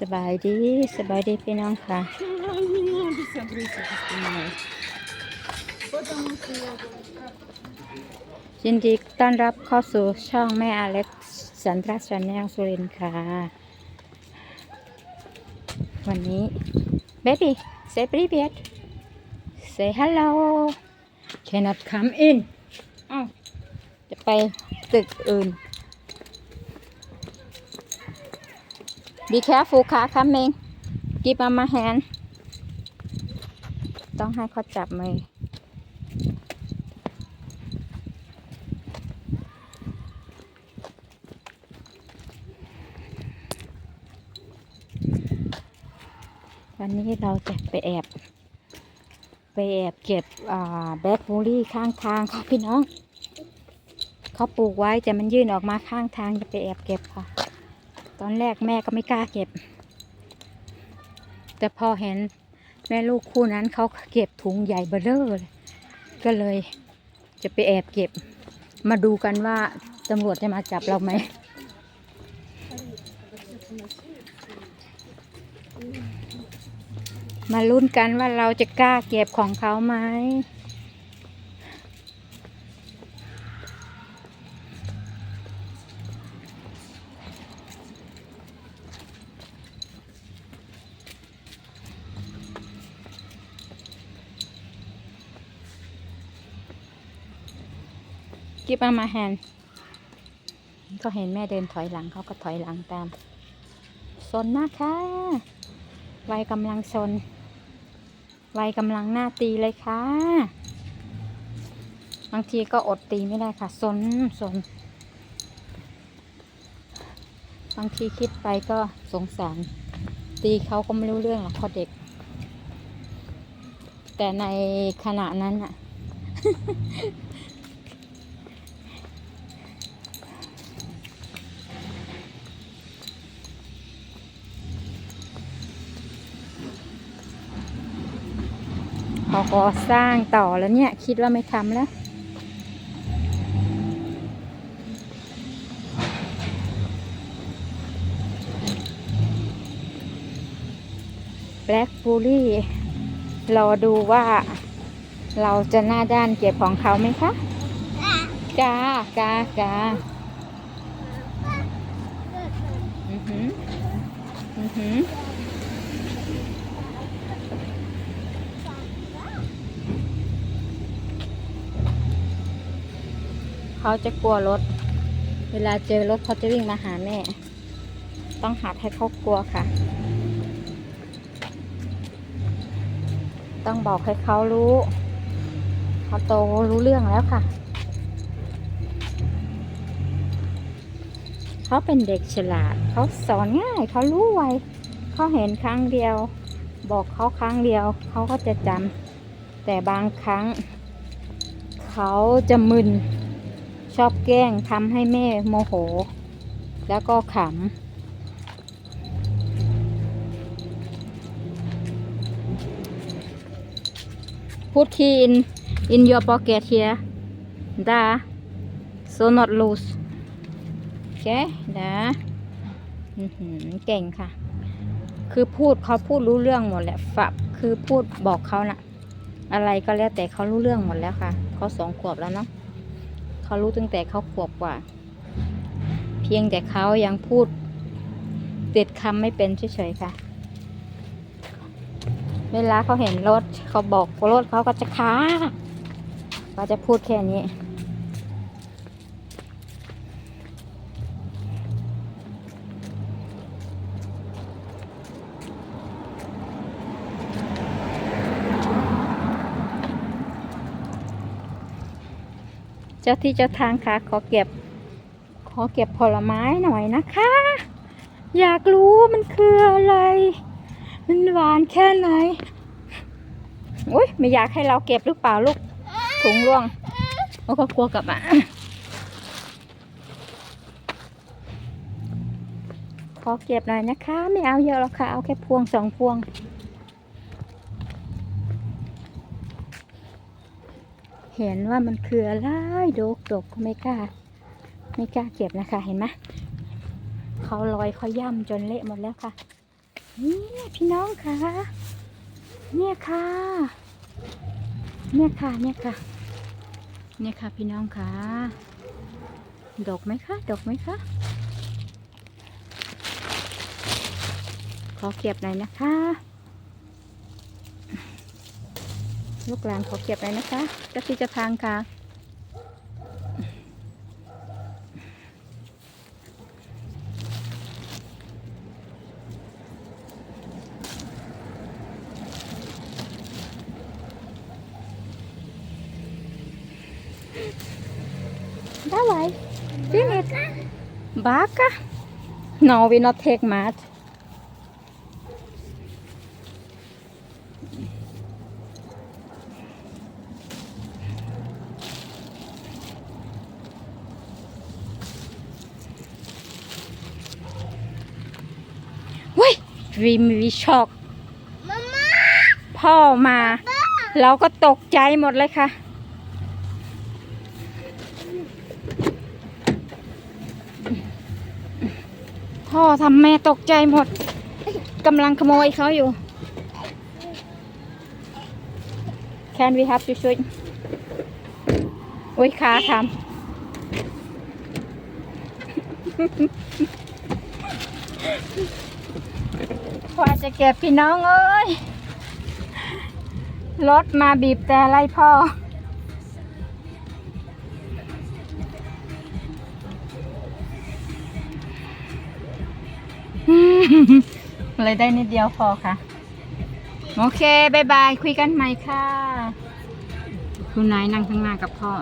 สบายดีสบายดีพี่น้องค่ะยินดีต้อนรับเข้าสู่ช่องแม่อเล็กสันทรัสแนลสุรินค่ะ วันนี้เบบี้เซฟรีเบียด say hello cannot come in อาจะไปตึกอื่น be careful ค่ะ coming give mama hand ต้องให้เขาจับมือวันนี้เราจะไปแอบ ไปแอบเก็บแบล็คบูรี่ข้างทางค่ะพี่น้อง เขาปลูกไว้แต่มันยื่นออกมาข้างทางจะไปแอบเก็บค่ะ ตอนแรกแม่ก็ไม่กล้าเก็บ แต่พอเห็นแม่ลูกคู่นั้นเขาเก็บถุงใหญ่เบ้อเร่อเลยก็เลยจะไปแอบเก็บ มาดูกันว่าตำรวจจะมาจับเราไหมมาลุ้นกันว่าเราจะกล้าเก็บของเขาไหม กิบมามาแฮนก็เห็นแม่เดินถอยหลังเขาก็ถอยหลังตามสนนะคะวัยกำลังสนวัยกำลังหน้าตีเลยค่ะ บางทีก็อดตีไม่ได้ค่ะสนสนบางทีคิดไปก็สงสาร ตีเขาก็ไม่รู้เรื่องหรอกเพราเด็ก แต่ในขณะนั้นอะ เขาก็สร้างต่อแล้วเนี่ย คิดว่าไม่ทำแล้ว แบล็คบูรี่รอดูว่าเราจะหน้าด้านเก็บของเขาไหมคะกากากาอือหืออือหือ เขาจะกลัวรถ เวลาเจอรถเขาจะวิ่งมาหาแม่ ต้องหัดให้เขากลัวค่ะ ต้องบอกให้เขารู้เขาโตรู้เรื่องแล้วค่ะ เขาเป็นเด็กฉลาด เขาสอนง่าย เขารู้ไว เขาเห็นครั้งเดียว บอกเขาครั้งเดียว เขาก็จะจำแต่บางครั้ง เขาจะมึน อบแกล้งทำให้แม่โมโห แล้วก็ขำ Put key in in your pocket here da so not loose โอเคดาอื้อหือเก่งค่ะ คือพูดเขาพูดรู้เรื่องหมดแหละฝะคือพูดบอกเขานะ่ะ อะไรก็แล้วแต่เขารู้เรื่องหมดแล้วค่ะเขาสองขวบแล้วเนาะ เขารู้ตั้งแต่เขาขวบกว่า เพียงแต่เขายังพูดเด็ดคำไม่เป็นเฉยๆค่ะ เวลาเขาเห็นรถเขาบอกรถเขาก็จะค้าก็จะพูดแค่นี้ จ้าที่เจ้าทางค่ะ ขอเก็บ ขอเก็บผลไม้หน่อยนะคะ อยากรู้มันคืออะไร มันหวานแค่ไหนอุ้ยไม่อยากให้เราเก็บหรือเปล่าลูกถุงร่วงโอ้ก็กลัวกลับมาขอเก็บหน่อยนะคะ ไม่เอาเยอะหรอกค่ะ เอาแค่พวงสองพวง เห็นว่ามันคืออะไรดกดกก็ไม่กล้า ไม่กล้าเก็บนะคะ เห็นไหมเขาลอยเขาย่ำจนเละหมดแล้วค่ะ นี่พี่น้องค่ะ เนี่ยค่ะ เนี่ยค่ะ เนี่ยค่ะ เนี่ยค่ะพี่น้องค่ะ ดกไหมคะ ดกไหมคะ ขอเก็บหน่อยนะคะ ลูกหลานขอเก็บหน่อยนะคะเจะที่จะพังค่ะ Давай. Finish. Baka. No, we not take much. Ui, vì vì shock มาม่าพ่อมา เราก็ตกใจหมดเลยค่ะ พ่อทำแม่ตกใจหมดกำลังขโมยเขาอยู่ Can we have to shoot โอ้ยขาทำ พ่อจะเก็บพี่น้องเอ้ย รถมาบีบแต่ไล่พ่อ เลยได้นิดเดียวพอค่ะ โอเคบายบาย คุยกันใหม่ค่ะ คุณนายนั่งข้างหน้ากับพ่อ